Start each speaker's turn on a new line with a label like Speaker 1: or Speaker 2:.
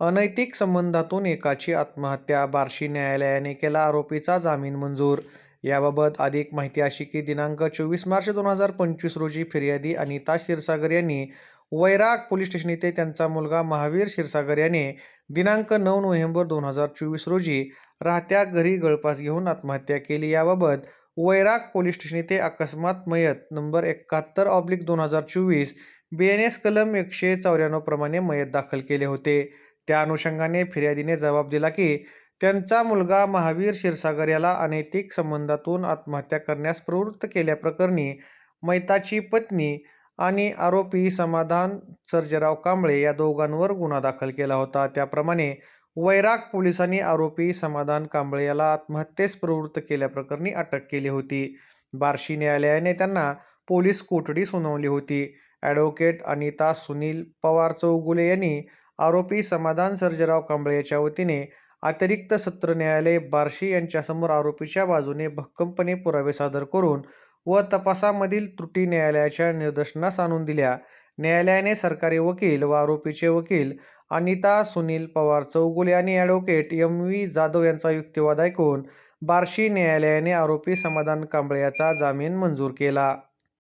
Speaker 1: अनैतिक संबंधातून एकाची आत्महत्या बार्शी न्यायालयाने केला आरोपीचा जामीन मंजूर. याबाबत अधिक माहिती अशी की दिनांक चोवीस मार्च दोन हजार पंचवीस रोजी फिर्यादी अनिता क्षीरसागर यांनी वैराग पोलीस स्टेशन येथे त्यांचा मुलगा महावीर क्षीरसागर याने दिनांक नऊ नोव्हेंबर दोन हजार चोवीस रोजी राहत्या घरी गळपास घेऊन आत्महत्या केली. याबाबत वैराग पोलीस स्टेशन येथे अकस्मात मयत नंबर एकाहत्तर ऑब्लिक दोन हजार चोवीस बी एन एस कलम एकशे चौऱ्याण्णव प्रमाणे मयत दाखल केले होते. त्या अनुषंगाने फिर्यादीने जबाब दिला की त्यांचा मुलगा महावीर क्षीरसागर याला अनैतिक संबंधातून आत्महत्या करण्यास प्रवृत्त केल्याप्रकरणी मैताची पत्नी आणि आरोपी समाधान सर्जराव कांबळे या दोघांवर गुन्हा दाखल केला होता. त्याप्रमाणे वैराग पोलिसांनी आरोपी समाधान कांबळे याला आत्महत्येस प्रवृत्त केल्याप्रकरणी अटक केली होती. बार्शी न्यायालयाने त्यांना पोलीस कोठडी सुनावली होती. ॲडव्होकेट अनिता सुनील पवार चौगुले यांनी आरोपी समाधान सर्जेराव कांबळे याच्या वतीने अतिरिक्त सत्र न्यायालय बार्शी यांच्यासमोर आरोपीच्या बाजूने भक्कमपणे पुरावे सादर करून व तपासामधील त्रुटी न्यायालयाच्या निदर्शनास आणून दिल्या. न्यायालयाने सरकारी वकील व आरोपीचे वकील अनिता सुनील पवार चौगुले आणि ॲडव्होकेट एम व्ही जाधव यांचा युक्तिवाद ऐकून बार्शी न्यायालयाने आरोपी समाधान कांबळे याचा जामीन मंजूर केला.